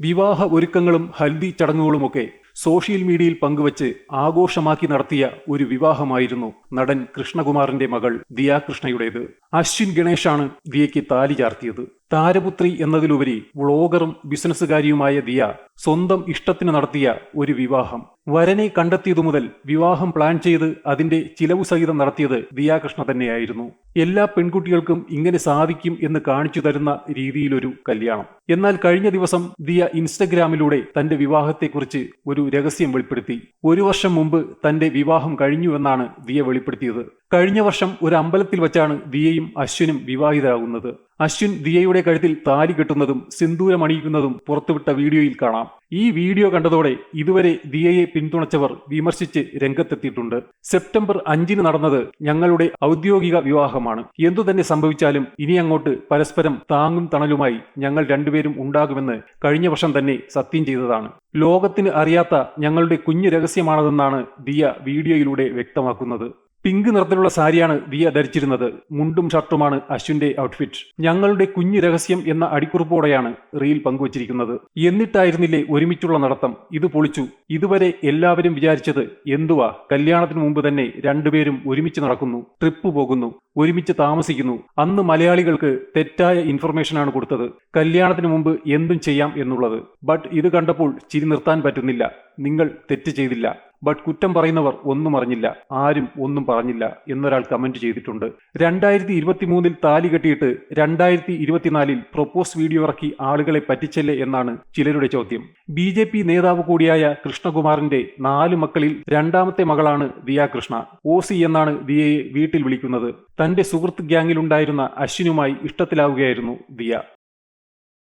വിവാഹ ഒരുക്കങ്ങളും ഹൽദി ചടങ്ങുകളുമൊക്കെ സോഷ്യൽ മീഡിയയിൽ പങ്കുവച്ച് ആഘോഷമാക്കി നടത്തിയ ഒരു വിവാഹമായിരുന്നു നടൻ കൃഷ്ണകുമാറിന്റെ മകൾ ദിയ കൃഷ്ണയുടേത് അശ്വിൻ ഗണേഷാണ് ദിയയ്ക്ക് താലി ചാർത്തിയത്. താരപുത്രി എന്നതിലുപരി വ്ളോഗറും ബിസിനസ്സുകാരിയുമായ ദിയ സ്വന്തം ഇഷ്ടത്തിന് നടത്തിയ ഒരു വിവാഹം. വരനെ കണ്ടെത്തിയതു മുതൽ വിവാഹം പ്ലാൻ ചെയ്ത് അതിന്റെ ചിലവ് സഹിതം നടത്തിയത് ദിയാകൃഷ്ണ തന്നെയായിരുന്നു. എല്ലാ പെൺകുട്ടികൾക്കും ഇങ്ങനെ സാധിക്കും എന്ന് കാണിച്ചു തരുന്ന രീതിയിലൊരു കല്യാണം. എന്നാൽ കഴിഞ്ഞ ദിവസം ദിയ ഇൻസ്റ്റഗ്രാമിലൂടെ തന്റെ വിവാഹത്തെക്കുറിച്ച് ഒരു രഹസ്യം വെളിപ്പെടുത്തി. ഒരു വർഷം മുമ്പ് തന്റെ വിവാഹം കഴിഞ്ഞു എന്നാണ് ദിയ വെളിപ്പെടുത്തിയത്. കഴിഞ്ഞ വർഷം ഒരു അമ്പലത്തിൽ വച്ചാണ് ദിയയും അശ്വിനും വിവാഹിതരാകുന്നത്. അശ്വിൻ ദിയയുടെ കഴുത്തിൽ താലി കെട്ടുന്നതും സിന്ദൂരം അണിയിക്കുന്നതും പുറത്തുവിട്ട വീഡിയോയിൽ കാണാം. ഈ വീഡിയോ കണ്ടതോടെ ഇതുവരെ ദിയയെ പിന്തുണച്ചവർ വിമർശിച്ച് രംഗത്തെത്തിയിട്ടുണ്ട്. സെപ്റ്റംബർ അഞ്ചിന് നടന്നത് ഞങ്ങളുടെ ഔദ്യോഗിക വിവാഹമാണ്. എന്തു തന്നെ സംഭവിച്ചാലും ഇനി അങ്ങോട്ട് പരസ്പരം താങ്ങും തണലുമായി ഞങ്ങൾ രണ്ടുപേരും ഉണ്ടാകുമെന്ന് കഴിഞ്ഞ വർഷം തന്നെ സത്യം ചെയ്തതാണ്. ലോകത്തിന് അറിയാത്ത ഞങ്ങളുടെ കുഞ്ഞു രഹസ്യമാണതെന്നാണ് ദിയ വീഡിയോയിലൂടെ വ്യക്തമാക്കുന്നത്. പിങ്ക് നിറത്തിലുള്ള സാരിയാണ് ദിയ ധരിച്ചിരുന്നത്. മുണ്ടും ഷർട്ടുമാണ് അശ്വിന്റെ ഔട്ട്ഫിറ്റ് ഞങ്ങളുടെ കുഞ്ഞു രഹസ്യം എന്ന അടിക്കുറിപ്പോടെയാണ് റീൽ പങ്കുവച്ചിരിക്കുന്നത്. എന്നിട്ടായിരുന്നില്ലേ ഒരുമിച്ചുള്ള നടത്തം? ഇത് പൊളിച്ചു. ഇതുവരെ എല്ലാവരും വിചാരിച്ചത് എന്തുവാ? കല്യാണത്തിന് മുമ്പ് തന്നെ രണ്ടുപേരും ഒരുമിച്ച് നടക്കുന്നു. ട്രിപ്പ് പോകുന്നു. ഒരുമിച്ച് താമസിക്കുന്നു. അന്ന് മലയാളികൾക്ക് തെറ്റായ ഇൻഫർമേഷനാണ് കൊടുത്തത്. കല്യാണത്തിന് മുമ്പ് എന്തും ചെയ്യാം എന്നുള്ളത്. ബട്ട് ഇത് കണ്ടപ്പോൾ ചിരി നിർത്താൻ പറ്റുന്നില്ല. നിങ്ങൾ തെറ്റ് ചെയ്തില്ല. ബട്ട് കുറ്റം പറയുന്നവർ ഒന്നും അറിഞ്ഞില്ല ആരും ഒന്നും പറഞ്ഞില്ല എന്നൊരാൾ കമന്റ് ചെയ്തിട്ടുണ്ട്. രണ്ടായിരത്തി ഇരുപത്തി മൂന്നിൽ താലി കെട്ടിയിട്ട് രണ്ടായിരത്തി ഇരുപത്തിനാലിൽ പ്രൊപ്പോസ് വീഡിയോ ഇറക്കി ആളുകളെ പറ്റിച്ചല്ലേ എന്നാണ് ചിലരുടെ ചോദ്യം. ബി ജെ പി നേതാവ് കൂടിയായ കൃഷ്ണകുമാറിന്റെ നാല് മക്കളിൽ രണ്ടാമത്തെ മകളാണ് ദിയ കൃഷ്ണ. ഓസി എന്നാണ് ദിയയെ വീട്ടിൽ വിളിക്കുന്നത്. തന്റെ സുഹൃത്ത് ഗ്യാങ്ങിലുണ്ടായിരുന്ന അശ്വിനുമായി ഇഷ്ടത്തിലാവുകയായിരുന്നു ദിയ.